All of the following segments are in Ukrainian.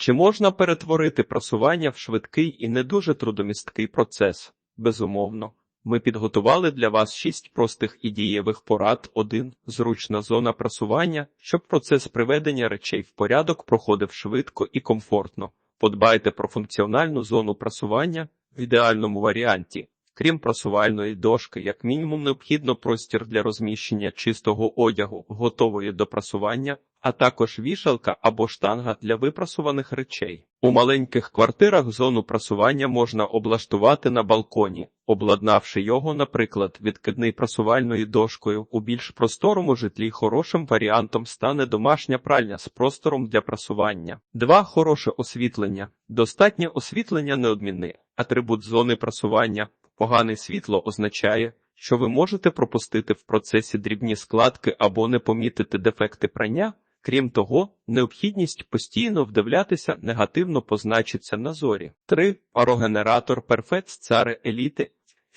Чи можна перетворити прасування в швидкий і не дуже трудомісткий процес? Безумовно. Ми підготували для вас шість простих і дієвих порад. 1. Зручна зона прасування, щоб процес приведення речей в порядок проходив швидко і комфортно. Подбайте про функціональну зону прасування в ідеальному варіанті. Крім прасувальної дошки, як мінімум необхідно простір для розміщення чистого одягу, готової до прасування, а також вішалка або штанга для випрасуваних речей. У маленьких квартирах зону прасування можна облаштувати на балконі, обладнавши його, наприклад, відкидний прасувальною дошкою. У більш просторому житлі хорошим варіантом стане домашня пральня з простором для прасування. 2. Хороше освітлення. Достатнє освітлення неодмінний атрибут зони прасування. Погане світло означає, що ви можете пропустити в процесі дрібні складки або не помітити дефекти прання. Крім того, необхідність постійно вдивлятися негативно позначиться на зорі. 3. Парогенератор Perfect Цари Еліти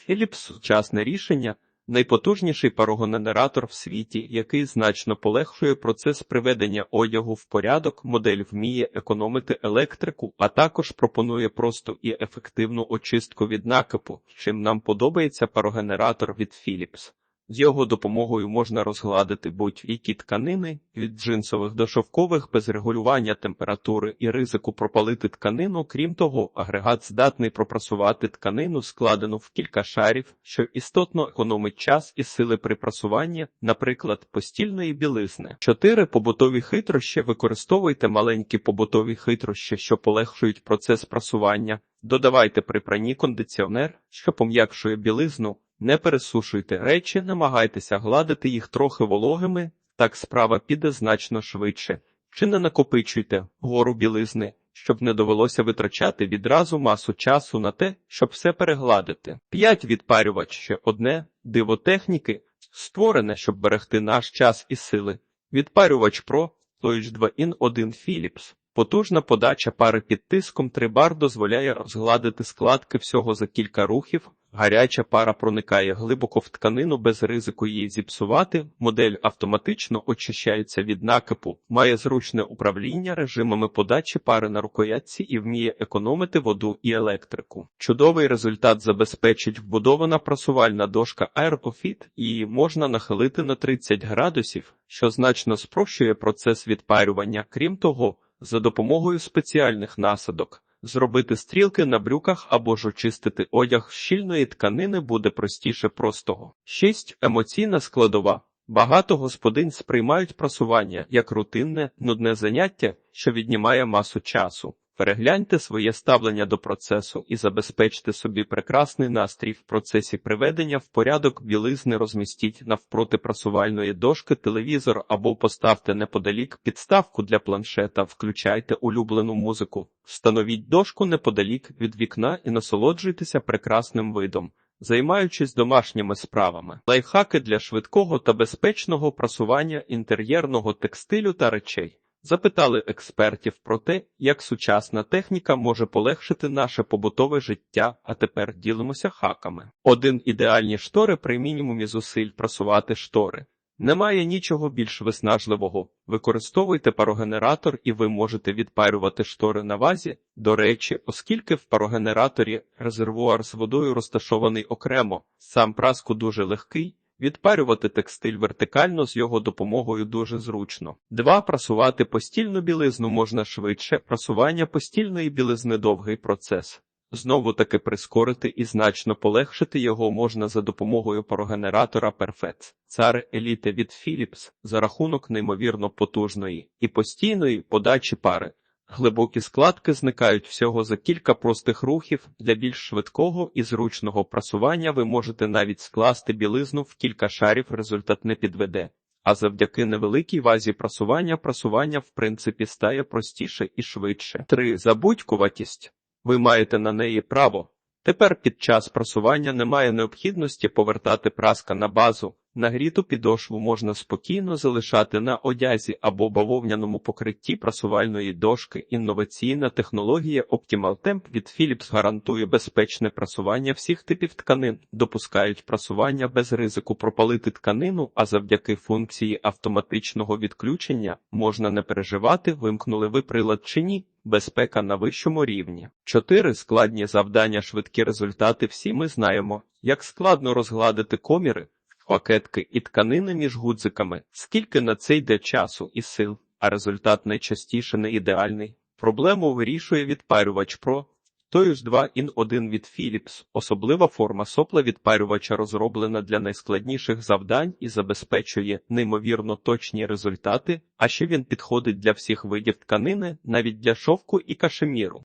Philips – сучасне рішення, найпотужніший парогенератор в світі, який значно полегшує процес приведення одягу в порядок, модель вміє економити електрику, а також пропонує просту і ефективну очистку від накипу, чим нам подобається парогенератор від Philips. З його допомогою можна розгладити будь-які тканини від джинсових до шовкових без регулювання температури і ризику пропалити тканину. Крім того, агрегат здатний пропрасувати тканину, складену в кілька шарів, що істотно економить час і сили при прасуванні, наприклад, постільної білизни. 4. побутові хитрощі. Використовуйте маленькі побутові хитрощі, що полегшують процес прасування. Додавайте при пранні кондиціонер, що пом'якшує білизну. Не пересушуйте речі, намагайтеся гладити їх трохи вологими, так справа піде значно швидше. Чи не накопичуйте гору білизни, щоб не довелося витрачати відразу масу часу на те, щоб все перегладити. 5. Відпарювач ще одне диво техніки, створене, щоб берегти наш час і сили. Відпарювач Pro H2 in 1 Philips. Потужна подача пари під тиском 3 бар дозволяє розгладити складки всього за кілька рухів. Гаряча пара проникає глибоко в тканину без ризику її зіпсувати. Модель автоматично очищається від накипу, має зручне управління режимами подачі пари на рукоятці і вміє економити воду і електрику. Чудовий результат забезпечить вбудована прасувальна дошка AeroFit, її можна нахилити на 30 градусів, що значно спрощує процес відпарювання. Крім того, за допомогою спеціальних насадок. Зробити стрілки на брюках або ж очистити одяг щільної тканини буде простіше простого. 6. Емоційна складова. Багато господинь сприймають прасування як рутинне, нудне заняття, що віднімає масу часу. Перегляньте своє ставлення до процесу і забезпечте собі прекрасний настрій в процесі приведення в порядок білизни розмістіть навпроти прасувальної дошки телевізор або поставте неподалік підставку для планшета, включайте улюблену музику, встановіть дошку неподалік від вікна і насолоджуйтеся прекрасним видом. Займаючись домашніми справами, лайфхаки для швидкого та безпечного прасування інтер'єрного текстилю та речей. Запитали експертів про те, як сучасна техніка може полегшити наше побутове життя, а тепер ділимося хаками. Один ідеальні штори при мінімумі зусиль прасувати штори. Немає нічого більш виснажливого. Використовуйте парогенератор і ви можете відпарювати штори на вазі. До речі, оскільки в парогенераторі резервуар з водою розташований окремо, сам праску дуже легкий. Відпарювати текстиль вертикально з його допомогою дуже зручно. 2. Прасувати постільну білизну можна швидше. Прасування постільної білизни довгий процес. Знову таки прискорити і значно полегшити його можна за допомогою парогенератора Perfect. Цар еліти від Philips за рахунок неймовірно потужної і постійної подачі пари. Глибокі складки зникають всього за кілька простих рухів. Для більш швидкого і зручного прасування ви можете навіть скласти білизну в кілька шарів, результат не підведе. А завдяки невеликій вазі прасування прасування в принципі стає простіше і швидше. 3. Забудькуватість. Ви маєте на неї право. Тепер під час прасування немає необхідності повертати праска на базу. Нагріту підошву можна спокійно залишати на одязі або бавовняному покритті прасувальної дошки. Інноваційна технологія Optimal Temp від Philips гарантує безпечне прасування всіх типів тканин, допускають прасування без ризику пропалити тканину, а завдяки функції автоматичного відключення можна не переживати, вимкнули ви прилад чи ні. Безпека на вищому рівні. Чотири складні завдання, швидкі результати. Всі ми знаємо, як складно розгладити коміри, пакетки і тканини між гудзиками, скільки на це йде часу і сил, а результат найчастіше не ідеальний. Проблему вирішує відпарювач Pro. Той ж 2 in 1 від Philips. Особлива форма сопла відпарювача розроблена для найскладніших завдань і забезпечує неймовірно точні результати, а ще він підходить для всіх видів тканини, навіть для шовку і кашеміру.